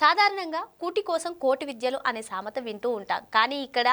సాధారణంగా కూటి కోసం కోటి విద్యలు అనే సామెత వింటూ ఉంటాం. కానీ ఇక్కడ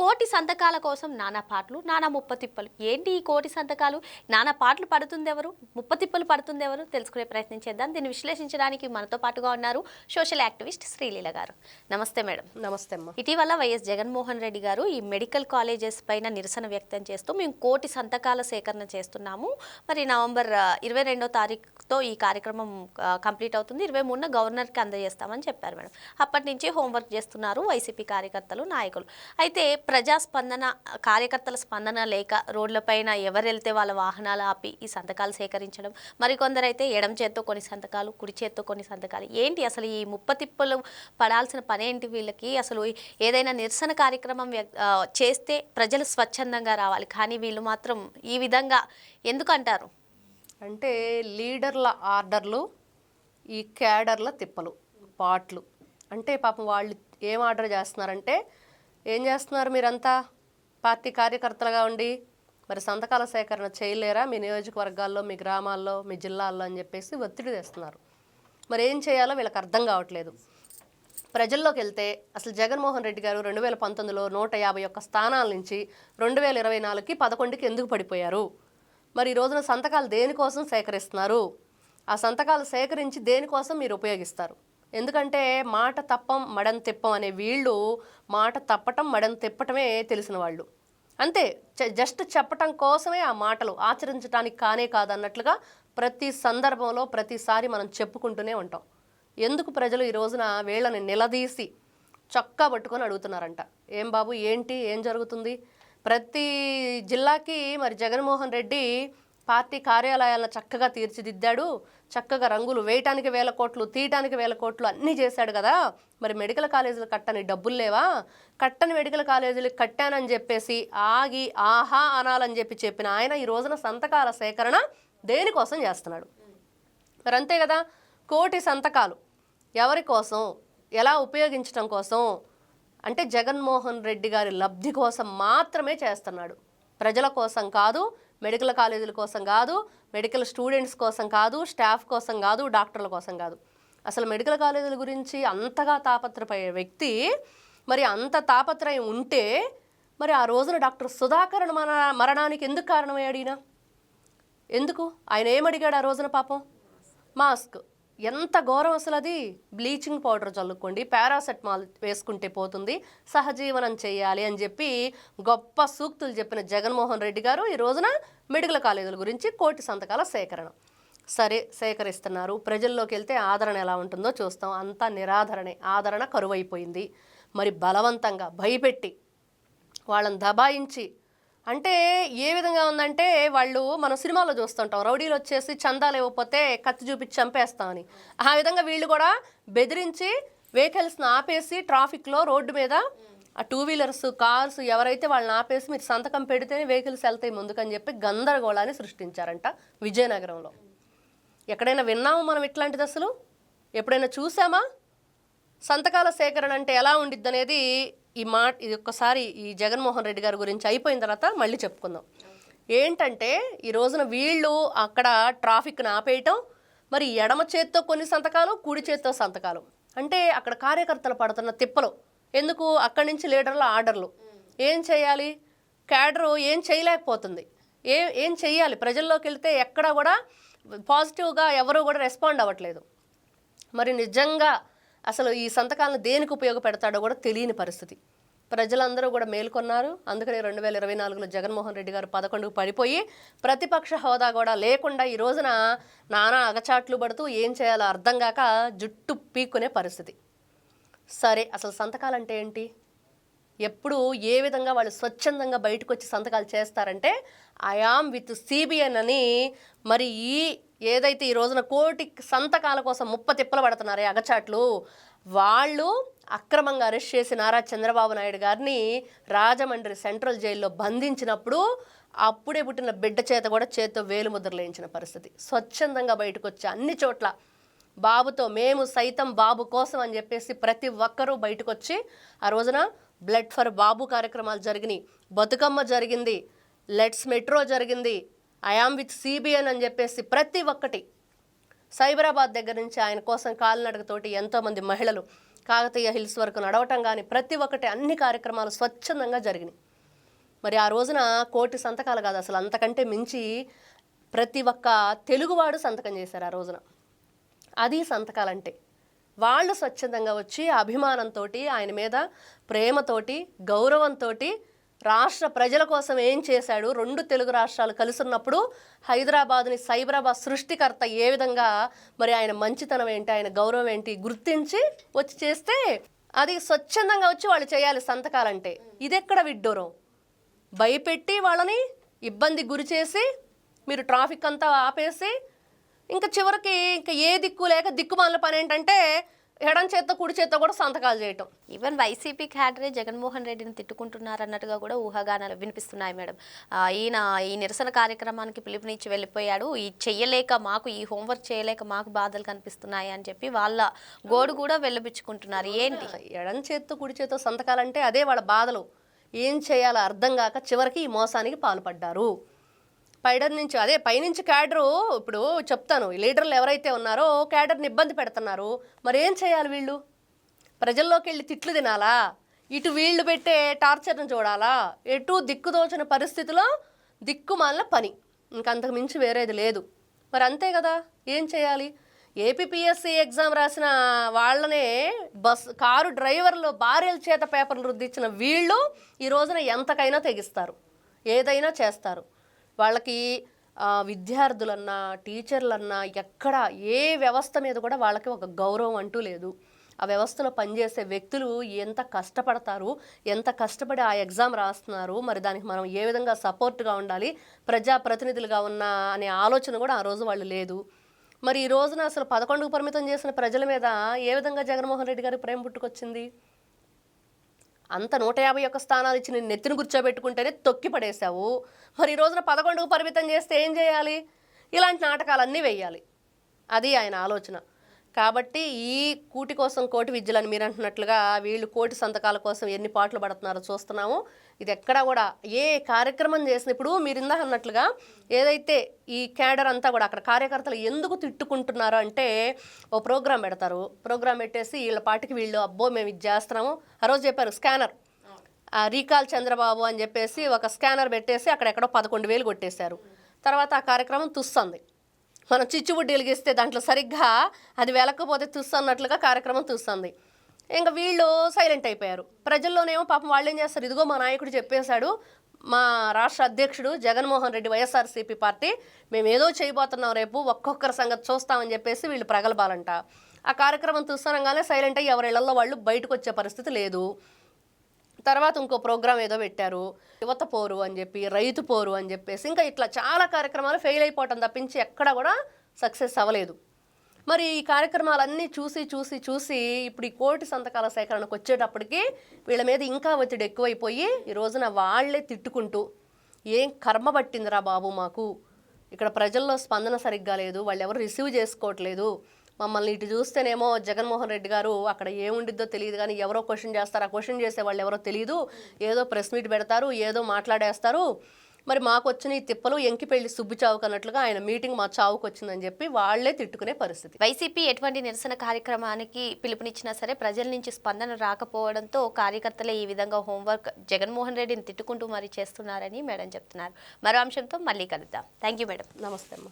కోటి సంతకాల కోసం నానా పాటలు నానా ముప్పతిప్పలు. ఏంటి ఈ కోటి సంతకాలు? నానా పాటలు పడుతుంది ఎవరు ముప్పతిప్పలు పడుతుంది ఎవరు తెలుసుకునే ప్రయత్నం చేద్దాం. దీన్ని విశ్లేషించడానికి మనతో పాటుగా ఉన్నారు సోషల్ యాక్టివిస్ట్ శ్రీలీల గారు. నమస్తే మేడం. నమస్తే అమ్మ. ఇటీవల వైఎస్ జగన్మోహన్ రెడ్డి గారు ఈ మెడికల్ కాలేజెస్ పైన నిరసన వ్యక్తం చేస్తూ మేము కోటి సంతకాల సేకరణ చేస్తున్నాము. మరి నవంబర్ ఇరవై రెండో తారీఖుతో ఈ కార్యక్రమం కంప్లీట్ అవుతుంది. ఇరవై మూడున గవర్నర్కి అందజేస్తామని చెప్పారు మేడం. అప్పటి నుంచి హోంవర్క్ చేస్తున్నారు వైసీపీ కార్యకర్తలు నాయకులు. అయితే ప్రజాస్పందన కార్యకర్తల స్పందన లేక రోడ్లపైన ఎవరు వెళ్తే వాళ్ళ వాహనాలు ఆపి ఈ సంతకాలు సేకరించడం మరికొందరైతే ఎడం చేత్తో కొన్ని సంతకాలు కుడి చేత్తో కొన్ని సంతకాలు. ఏంటి అసలు ఈ ముప్పతిప్పలు పడాల్సిన పని ఏంటి వీళ్ళకి? అసలు ఏదైనా నిరసన కార్యక్రమం వ్యక్- చేస్తే ప్రజలు స్వచ్ఛందంగా రావాలి. కానీ వీళ్ళు మాత్రం ఈ విధంగా ఎందుకంటారు? అంటే లీడర్ల ఆర్డర్లు ఈ క్యాడర్ల తిప్పలు. పాట్లు. అంటే పాపం వాళ్ళు ఏం ఆర్డర్ చేస్తున్నారంటే ఏం చేస్తున్నారు మీరంతా? పార్టీ కార్యకర్తలుగా ఉండి మరి సంతకాల సేకరణ చేయలేరా? మీ నియోజకవర్గాల్లో మీ గ్రామాల్లో మీ జిల్లాల్లో అని చెప్పేసి ఒత్తిడి తెస్తున్నారు. మరి ఏం చేయాలో వీళ్ళకి అర్థం కావట్లేదు. ప్రజల్లోకి వెళ్తే అసలు జగన్మోహన్ రెడ్డి గారు రెండు వేల పంతొమ్మిదిలో నూట యాభై ఒక్క స్థానాల నుంచి రెండు వేల ఇరవై నాలుగుకి పదకొండుకి ఎందుకు పడిపోయారు? మరి ఈ రోజున సంతకాలు దేనికోసం సేకరిస్తున్నారు? ఆ సంతకాలు సేకరించి దేనికోసం మీరు ఉపయోగిస్తారు? ఎందుకంటే మాట తప్పం మడం తెప్పం అనే వీళ్ళు మాట తప్పటం మడం తెప్పటమే తెలిసిన వాళ్ళు. అంతే జస్ట్ చెప్పటం కోసమే ఆ మాటలు ఆచరించడానికి కానే కాదన్నట్లుగా ప్రతి సందర్భంలో ప్రతిసారి మనం చెప్పుకుంటూనే ఉంటాం. ఎందుకు ప్రజలు ఈ రోజున వీళ్ళని నిలదీసి చొక్కా పట్టుకొని అడుగుతున్నారంట? ఏం బాబు ఏంటి ఏం జరుగుతుంది? ప్రతి జిల్లాకి మరి జగన్మోహన్ రెడ్డి పార్టీ కార్యాలయాలను చక్కగా తీర్చిదిద్దాడు. చక్కగా రంగులు వేయటానికి వేల కోట్లు తీయటానికి వేల కోట్లు అన్నీ చేశాడు కదా. మరి మెడికల్ కాలేజీలు కట్టని డబ్బులు లేవా? కట్టని మెడికల్ కాలేజీలు కట్టానని చెప్పేసి ఆగి ఆహా అనాలని చెప్పి చెప్పిన ఆయన ఈ రోజున సంతకాల సేకరణ దేనికోసం చేస్తున్నాడు? మరి అంతే కదా కోటి సంతకాలు ఎవరి కోసం ఎలా ఉపయోగించడం కోసం? అంటే జగన్మోహన్ రెడ్డి గారి లబ్ధి కోసం మాత్రమే చేస్తున్నాడు. ప్రజల కోసం కాదు మెడికల్ కాలేజీల కోసం కాదు మెడికల్ స్టూడెంట్స్ కోసం కాదు స్టాఫ్ కోసం కాదు డాక్టర్ల కోసం కాదు. అసలు మెడికల్ కాలేజీల గురించి అంతగా తాపత్రపడే వ్యక్తి మరి అంత తాపత్రయం ఉంటే మరి ఆ రోజున డాక్టర్ సుధాకర్ మన మరణానికి ఎందుకు కారణమయ్యాడు ఈయన? ఎందుకు? ఆయన ఏమడిగాడు ఆ రోజున పాపం? మాస్క్. ఎంత ఘోరం అసలు అది బ్లీచింగ్ పౌడర్ చల్లుకోండి పారాసెటమాల్ వేసుకుంటే పోతుంది సహజీవనం చేయాలి అని చెప్పి గొప్ప సూక్తులు చెప్పిన జగన్మోహన్ రెడ్డి గారు ఈ రోజున మెడికల్ కాలేజీల గురించి కోటి సంతకాల సేకరణ. సరే సేకరిస్తున్నారు. ప్రజల్లోకి వెళ్తే ఆదరణ ఎలా ఉంటుందో చూస్తాం. అంతా నిరాధరణే ఆదరణ కరువైపోయింది. మరి బలవంతంగా భయపెట్టి వాళ్ళని దబాయించి అంటే ఏ విధంగా ఉందంటే వాళ్ళు మనం సినిమాలో చూస్తుంటాం. రౌడీలు వచ్చేసి చందాలు ఇవ్వకపోతే కత్తి చూపించి చంపేస్తామని. ఆ విధంగా వీళ్ళు కూడా బెదిరించి వెహికల్స్ని ఆపేసి ట్రాఫిక్లో రోడ్డు మీద ఆ టూ వీలర్స్ కార్స్ ఎవరైతే వాళ్ళని ఆపేసి మీరు సంతకం పెడితేనే వెహికల్స్ వెళ్తాయి ముందుకని చెప్పి గందరగోళాన్ని సృష్టించారంట విజయనగరంలో. ఎక్కడైనా విన్నామా మనం ఇట్లాంటిది అసలు? ఎప్పుడైనా చూసామా? సంతకాల సేకరణ అంటే ఎలా ఉండిద్ది అనేది ఈ మాట ఇది ఒక్కసారి ఈ జగన్మోహన్ రెడ్డి గారి గురించి అయిపోయిన తర్వాత మళ్ళీ చెప్పుకుందాం. ఏంటంటే ఈ రోజున వీళ్ళు అక్కడ ట్రాఫిక్ని ఆపేయటం మరి ఎడమ చేత్తో కొన్ని సంతకాలు కుడి చేత్తో సంతకాలు. అంటే అక్కడ కార్యకర్తలు పడుతున్న తిప్పలు. ఎందుకు? అక్కడి నుంచి లీడర్ల ఆర్డర్లు. ఏం చేయాలి? క్యాడరు ఏం చేయలేకపోతుంది. ఏ ఏం చేయాలి? ప్రజల్లోకి వెళ్తే ఎక్కడ కూడా పాజిటివ్గా ఎవరు కూడా రెస్పాండ్ అవ్వట్లేదు. మరి నిజంగా అసలు ఈ సంతకాలను దేనికి ఉపయోగపెడతాడో కూడా తెలియని పరిస్థితి. ప్రజలందరూ కూడా మేల్కొన్నారు అందుకనే రెండు వేల ఇరవై నాలుగులో జగన్మోహన్ రెడ్డి గారు పదకొండుకు పడిపోయి ప్రతిపక్ష హోదా కూడా లేకుండా ఈ రోజున నానా అగచాట్లు పడుతూ ఏం చేయాలో అర్థం కాక జుట్టు పీక్కునే పరిస్థితి. సరే అసలు సంతకాలంటే ఏంటి? ఎప్పుడు ఏ విధంగా వాళ్ళు స్వచ్ఛందంగా బయటకు వచ్చి సంతకాలు చేస్తారంటే ఐ ఆమ్ విత్ సిబిఎన్ అని మరి ఈ ఏదైతే ఈ రోజున కోటి సంతకాల కోసం ముప్ప తిప్పలు పడుతున్నారే అగచాట్లు వాళ్ళు అక్రమంగా అరెస్ట్ చేసి నారా చంద్రబాబు నాయుడు గారిని రాజమండ్రి సెంట్రల్ జైల్లో బంధించినప్పుడు అప్పుడే పుట్టిన బిడ్డ చేత కూడా చేత్తో వేలు ముద్రలు పరిస్థితి. స్వచ్ఛందంగా బయటకు వచ్చి అన్ని చోట్ల బాబుతో మేము సైతం బాబు కోసం అని చెప్పేసి ప్రతి ఒక్కరూ బయటకు వచ్చి ఆ రోజున బ్లడ్ ఫర్ బాబు కార్యక్రమాలు జరిగినాయి. బతుకమ్మ జరిగింది. లెట్స్ మెట్రో జరిగింది. ఐఆమ్ విత్ సిబిఎన్ అని చెప్పేసి ప్రతి ఒక్కటి సైబరాబాద్ దగ్గర నుంచి ఆయన కోసం కాలినడకతోటి ఎంతోమంది మహిళలు కాకతీయ హిల్స్ వరకు నడవటం కానీ ప్రతి ఒక్కటి అన్ని కార్యక్రమాలు స్వచ్ఛందంగా జరిగినాయి. మరి ఆ రోజున కోటి సంతకాలు కాదు అసలు అంతకంటే మించి ప్రతి ఒక్క తెలుగువాడు సంతకం చేశారు ఆ రోజున. అది సంతకాలంటే వాళ్ళు స్వచ్ఛందంగా వచ్చి అభిమానంతో ఆయన మీద ప్రేమతోటి గౌరవంతో రాష్ట్ర ప్రజల కోసం ఏం చేశాడు? రెండు తెలుగు రాష్ట్రాలు కలుసున్నప్పుడు హైదరాబాద్ని సైబరాబాద్ సృష్టికర్త ఏ విధంగా మరి ఆయన మంచితనం ఏంటి ఆయన గౌరవం ఏంటి గుర్తించి వచ్చి చేస్తే అది స్వచ్ఛందంగా వచ్చి వాళ్ళు చేయాలి సంతకాలంటే. ఇదెక్కడ విడ్డూరం? భయపెట్టి వాళ్ళని ఇబ్బంది గురి చేసి మీరు ట్రాఫిక్ అంతా ఆపేసి ఇంకా చివరికి ఇంకా ఏ దిక్కు లేక దిక్కుమాల పని ఏంటంటే ఎడం చేత్తో కుడి చేత్తో కూడా సంతకాలు చేయటం. ఈవెన్ వైసీపీ క్యాడరే జగన్మోహన్ రెడ్డిని తిట్టుకుంటున్నారు అన్నట్టుగా కూడా ఊహాగానాలు వినిపిస్తున్నాయి మేడం. ఈయన ఈ నిరసన కార్యక్రమానికి పిలుపునిచ్చి వెళ్ళిపోయాడు. ఈ చెయ్యలేక మాకు ఈ హోంవర్క్ చేయలేక మాకు బాధలు కనిపిస్తున్నాయి అని చెప్పి వాళ్ళ గోడు కూడా వెళ్ళబిచ్చుకుంటున్నారు. ఏంటి? ఎడం చేత్తో కుడి చేత్తో సంతకాలంటే అదే వాళ్ళ బాధలు. ఏం చేయాలో అర్థం కాక చివరికి ఈ మోసానికి పాల్పడ్డారు. పైడర్ నుంచి అదే పైనుంచి క్యాడరు ఇప్పుడు చెప్తాను ఈ లీడర్లు ఎవరైతే ఉన్నారో క్యాడర్ని ఇబ్బంది పెడుతున్నారు. మరి ఏం చేయాలి వీళ్ళు? ప్రజల్లోకి వెళ్ళి తిట్లు తినాలా? ఇటు వీళ్ళు పెట్టే టార్చర్ను చూడాలా? ఎటు దిక్కుదోచిన పరిస్థితిలో దిక్కుమాలిన పని. ఇంకంతకు మించి వేరేది లేదు. మరి అంతే కదా ఏం చేయాలి? ఏపీపీఎస్సీ ఎగ్జామ్ రాసిన వాళ్ళనే బస్ కారు డ్రైవర్లు భార్యల చేత పేపర్లు రుద్దించిన వీళ్ళు ఈ రోజున ఎంతకైనా తెగిస్తారు. ఏదైనా చేస్తారు. వాళ్ళకి విద్యార్థులన్నా టీచర్లన్నా ఎక్కడ ఏ వ్యవస్థ మీద కూడా వాళ్ళకి ఒక గౌరవం అంటూ లేదు. ఆ వ్యవస్థలో పనిచేసే వ్యక్తులు ఎంత కష్టపడతారు ఎంత కష్టపడి ఆ ఎగ్జామ్ రాస్తున్నారు మరి దానికి మనం ఏ విధంగా సపోర్ట్గా ఉండాలి ప్రజాప్రతినిధులుగా ఉన్న అనే ఆలోచన కూడా ఆ రోజు వాళ్ళు లేదు. మరి ఈ రోజున అసలు పదకొండుకు పరిమితం చేసిన ప్రజల మీద ఏ విధంగా జగన్మోహన్ రెడ్డి గారి ప్రేమ పుట్టుకొచ్చింది? అంత నూట యాభై ఒక్క స్థానాలు ఇచ్చి నేను నెత్తిని కూర్చోబెట్టుకుంటేనే తొక్కి పడేశావు. మరి ఈ రోజున పదకొండుకు పరిమితం చేస్తే ఏం చేయాలి? ఇలాంటి నాటకాలన్నీ వేయాలి. అది ఆయన ఆలోచన. కాబట్టి ఈ కూటి కోసం కోటి విద్యలని మీరు అంటున్నట్లుగా వీళ్ళు కోటి సంతకాల కోసం ఎన్ని పాటలు పడుతున్నారో చూస్తున్నాము. ఇది ఎక్కడా కూడా ఏ కార్యక్రమం చేసినప్పుడు మీరు ఇందాక అన్నట్లుగా ఏదైతే ఈ క్యాడర్ అంతా కూడా అక్కడ కార్యకర్తలు ఎందుకు తిట్టుకుంటున్నారు అంటే ఓ ప్రోగ్రాం పెడతారు. ప్రోగ్రాం పెట్టేసి వీళ్ళ పాటికి వీళ్ళు అబ్బో మేము ఇది చేస్తున్నాము. ఆ రోజు చెప్పారు స్కానర్. ఆ రీకాల్ చంద్రబాబు అని చెప్పేసి ఒక స్కానర్ పెట్టేసి అక్కడెక్కడో పదకొండు వేలు కొట్టేశారు. తర్వాత ఆ కార్యక్రమం తుస్తుంది మనం చిచ్చుబుడ్డి వెలిగిస్తే దాంట్లో సరిగ్గా అది వెలకపోతే తుస్సు అన్నట్లుగా కార్యక్రమం తుస్తుంది. ఇంకా వీళ్ళు సైలెంట్ అయిపోయారు. ప్రజల్లోనేమో పాపం వాళ్ళు ఏం చేస్తారు? ఇదిగో మా నాయకుడు చెప్పేశాడు. మా రాష్ట్ర అధ్యక్షుడు జగన్మోహన్ రెడ్డి వైఎస్ఆర్సీపీ పార్టీ మేము ఏదో చేయబోతున్నాం రేపు ఒక్కొక్కరి సంగతి చూస్తామని చెప్పేసి వీళ్ళు ప్రగలబాలంట ఆ కార్యక్రమం చూస్తానంగానే సైలెంట్ అయ్యి ఎవరి ఇళ్ళలో వాళ్ళు బయటకు వచ్చే పరిస్థితి లేదు. తర్వాత ఇంకో ప్రోగ్రామ్ ఏదో పెట్టారు. యువత పోరు అని చెప్పి రైతు పోరు అని చెప్పేసి ఇంకా ఇట్లా చాలా కార్యక్రమాలు ఫెయిల్ అయిపోవటం తప్పించి ఎక్కడ కూడా సక్సెస్ అవ్వలేదు. మరి ఈ కార్యక్రమాలన్నీ చూసి చూసి చూసి ఇప్పుడు ఈ కోటి సంతకాల సేకరణకు వచ్చేటప్పటికి వీళ్ళ మీద ఇంకా ఒత్తిడి ఎక్కువైపోయి ఈ రోజున వాళ్ళే తిట్టుకుంటూ ఏం కర్మ పట్టిందిరా బాబు మాకు? ఇక్కడ ప్రజల్లో స్పందన సరిగ్గా లేదు వాళ్ళు ఎవరు రిసీవ్ చేసుకోవట్లేదు మమ్మల్ని ఇటు చూస్తేనేమో జగన్మోహన్ రెడ్డి గారు అక్కడ ఏముండిద్దో తెలియదు కానీ ఎవరో క్వశ్చన్ చేస్తారు? ఆ క్వశ్చన్ చేసే వాళ్ళు ఎవరో తెలియదు ఏదో ప్రెస్ మీట్ పెడతారు ఏదో మాట్లాడేస్తారు. మరి మాకు వచ్చిన ఈ తిప్పలు ఎంకి పెళ్ళి సుబ్బు చావుకు అన్నట్లుగా ఆయన మీటింగ్ మా చావుకు వచ్చిందని చెప్పి వాళ్ళే తిట్టుకునే పరిస్థితి. వైసీపీ ఎటువంటి నిరసన కార్యక్రమానికి పిలుపునిచ్చినా సరే ప్రజల నుంచి స్పందన రాకపోవడంతో కార్యకర్తలే ఈ విధంగా హోంవర్క్ జగన్మోహన్ రెడ్డిని తిట్టుకుంటూ మరి చేస్తున్నారని మేడం చెప్తున్నారు. మరో అంశంతో మళ్ళీ కలుద్దాం. థ్యాంక్ యూ మేడం నమస్తే అమ్మ.